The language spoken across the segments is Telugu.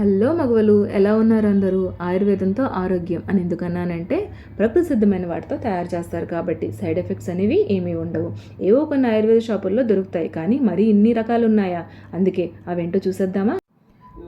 హలో మగవాళ్ళు ఎలా ఉన్నారు అందరూ? ఆయుర్వేదంతో ఆరోగ్యం అని ఎందుకన్నానంటే ప్రకృతి సిద్ధమైన వాటితో తయారు చేస్తారు కాబట్టి సైడ్ ఎఫెక్ట్స్ అనేవి ఏమీ ఉండవు. ఏవో కొన్ని ఆయుర్వేద షాపుల్లో దొరుకుతాయి కానీ మరీ ఇన్ని రకాలు ఉన్నాయా అందుకే అవేంటో చూసేద్దామా?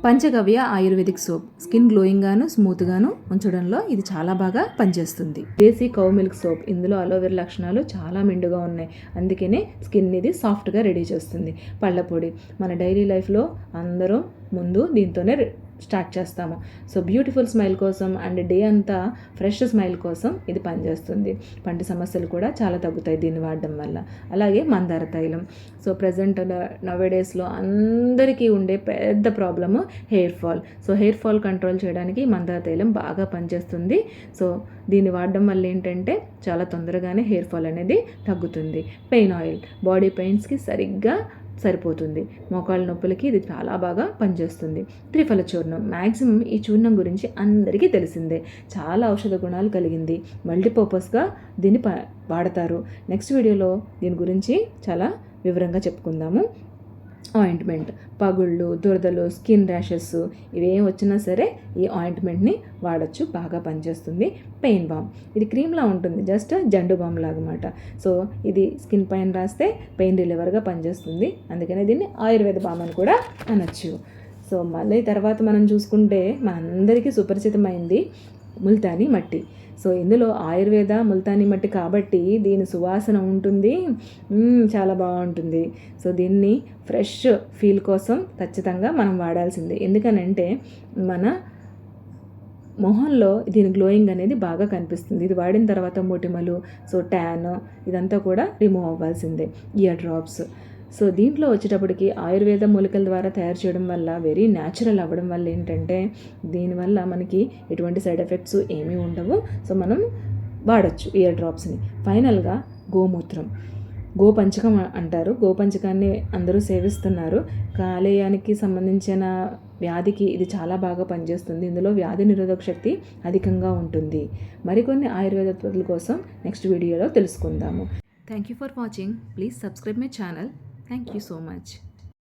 Panchagavya ayurvedic soap. స్కిన్ గ్లోయింగ్గాను స్మూత్గాను ఉంచడంలో ఇది చాలా బాగా పనిచేస్తుంది. Desi cow milk soap. ఇందులో అలోవెరా లక్షణాలు చాలా మెండుగా ఉన్నాయి. అందుకనే స్కిన్ ఇది సాఫ్ట్గా రెడీ చేస్తుంది. పళ్ళ పొడి. మన డైలీ లైఫ్లో అందరూ ముందు దీంతోనే స్టార్ట్ చేస్తాము. సో బ్యూటిఫుల్ స్మైల్ కోసం అండ్ డే అంతా ఫ్రెష్ స్మైల్ కోసం ఇది పనిచేస్తుంది. పంటి సమస్యలు కూడా చాలా తగ్గుతాయి దీన్ని వాడడం వల్ల. అలాగే మందార తైలం. సో ప్రజెంట్ నవేడేస్లో అందరికీ ఉండే పెద్ద problem hair fall so hair fall control చేయడానికి మందార తైలం బాగా పనిచేస్తుంది. సో దీన్ని వాడడం వల్ల ఏంటంటే చాలా తొందరగానే హెయిర్ ఫాల్ అనేది తగ్గుతుంది. పెయిన్ ఆయిల్ బాడీ పెయిన్స్కి సరిగ్గా సరిపోతుంది. మోకాళ్ళ నొప్పులకి ఇది చాలా బాగా పనిచేస్తుంది. త్రిఫల చూర్ణం మ్యాక్సిమం ఈ చూర్ణం గురించి అందరికీ తెలిసిందే. చాలా ఔషధ గుణాలు కలిగింది. మల్టీపర్పస్గా దీన్ని వాడతారు. నెక్స్ట్ వీడియోలో దీని గురించి చాలా వివరంగా చెప్పుకుందాము. ఆయింట్మెంట్ పగుళ్ళు దురదలు స్కిన్ ర్యాషెస్ ఇవేం వచ్చినా సరే ఈ ఆయింట్మెంట్ని వాడచ్చు. బాగా పనిచేస్తుంది. Pain balm. ఇది క్రీమ్లా ఉంటుంది. జస్ట్ జండు బామ్ లాగమాట. సో ఇది స్కిన్ పైన రాస్తే పెయిన్ రిలీవర్గా పనిచేస్తుంది. అందుకనే దీన్ని ఆయుర్వేద బామ్ అని కూడా అనొచ్చు. సో మళ్ళీ తర్వాత మనం చూసుకుంటే మనందరికీ సుపరిచితమైంది ముల్తానీ మట్టి. సో ఇందులో ఆయుర్వేద ముల్తానీ మట్టి కాబట్టి దీని సువాసన ఉంటుంది. చాలా బాగుంటుంది. సో దీన్ని ఫ్రెష్ ఫీల్ కోసం ఖచ్చితంగా మనం వాడాల్సిందే. ఎందుకనంటే మన మొహంలో దీని గ్లోయింగ్ అనేది బాగా కనిపిస్తుంది. ఇది వాడిన తర్వాత మొటిమలు సో ట్యాన్ ఇదంతా కూడా రిమూవ్ అవ్వాల్సిందే. Ear drops. సో దీంట్లో వచ్చేటప్పటికి ఆయుర్వేద మూలికల ద్వారా తయారు చేయడం వల్ల వెరీ న్యాచురల్ అవ్వడం వల్ల ఏంటంటే దీనివల్ల మనకి ఎటువంటి సైడ్ ఎఫెక్ట్స్ ఏమీ ఉండవు. సో మనం వాడచ్చు ఇయర్ డ్రాప్స్ని ఫైనల్గా గోమూత్రం. గోపంచకం అంటారు. గోపంచకాన్ని అందరూ సేవిస్తున్నారు. కాలేయానికి సంబంధించిన వ్యాధికి ఇది చాలా బాగా పనిచేస్తుంది. ఇందులో వ్యాధి నిరోధక శక్తి అధికంగా ఉంటుంది. మరికొన్ని ఆయుర్వేద ఉత్పత్తుల కోసం నెక్స్ట్ వీడియోలో తెలుసుకుందాము. Thank you for watching please subscribe my channel thank you so much